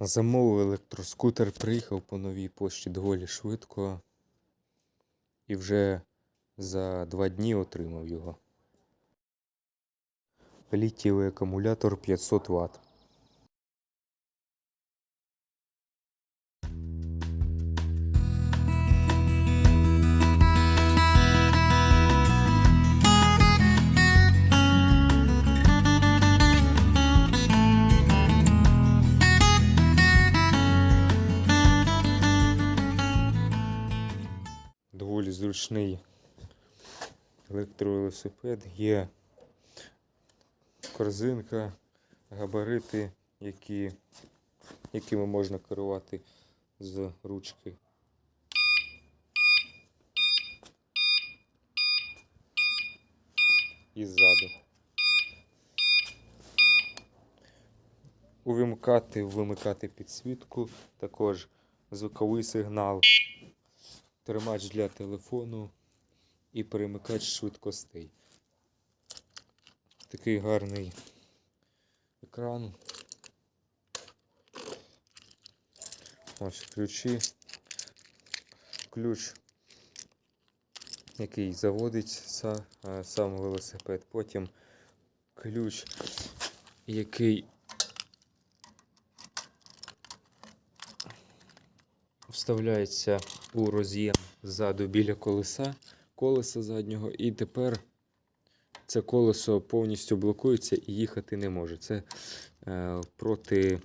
Замовив електроскутер, приїхав по новій пошті доволі швидко. І вже за два дні отримав його. Літієвий акумулятор 500 Вт. Доволі зручний електровелосипед. Є корзинка, габарити, які, якими можна керувати з ручки. І ззаду. Увімкати, вимикати підсвітку, також звуковий сигнал, тримач для телефону і перемикач швидкостей. Такий гарний екран. Ось ключі. Ключ, який заводиться сам велосипед. Потім ключ, який вставляється у роз'єм ззаду біля колеса, колеса заднього, і тепер це колесо повністю блокується і їхати не може. Це е, проти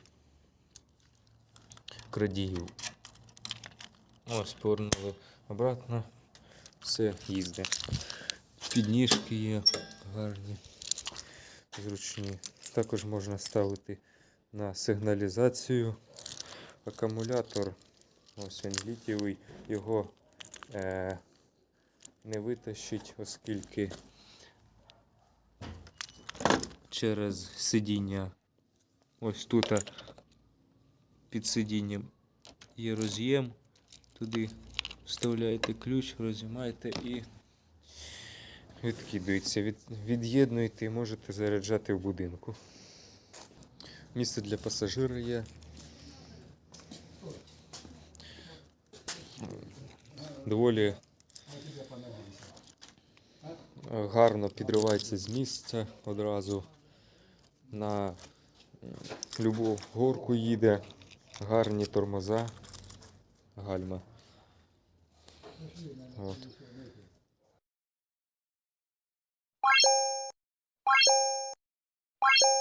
крадіїв. Ось, повернули обратно. Все їздить. Підніжки є гарні, зручні. Також можна ставити на сигналізацію. Акумулятор, ось він літієвий, його е, не витащить, оскільки через сидіння. Ось тут під сидінням є роз'єм. Туди вставляєте ключ, розіймаєте і відкидується. Від, від'єднуєте і можете заряджати в будинку. Місце для пасажира є. доволі е, гарно підривається з місця одразу. На любу горку їде, гарні тормоза, гальма. От. Bye.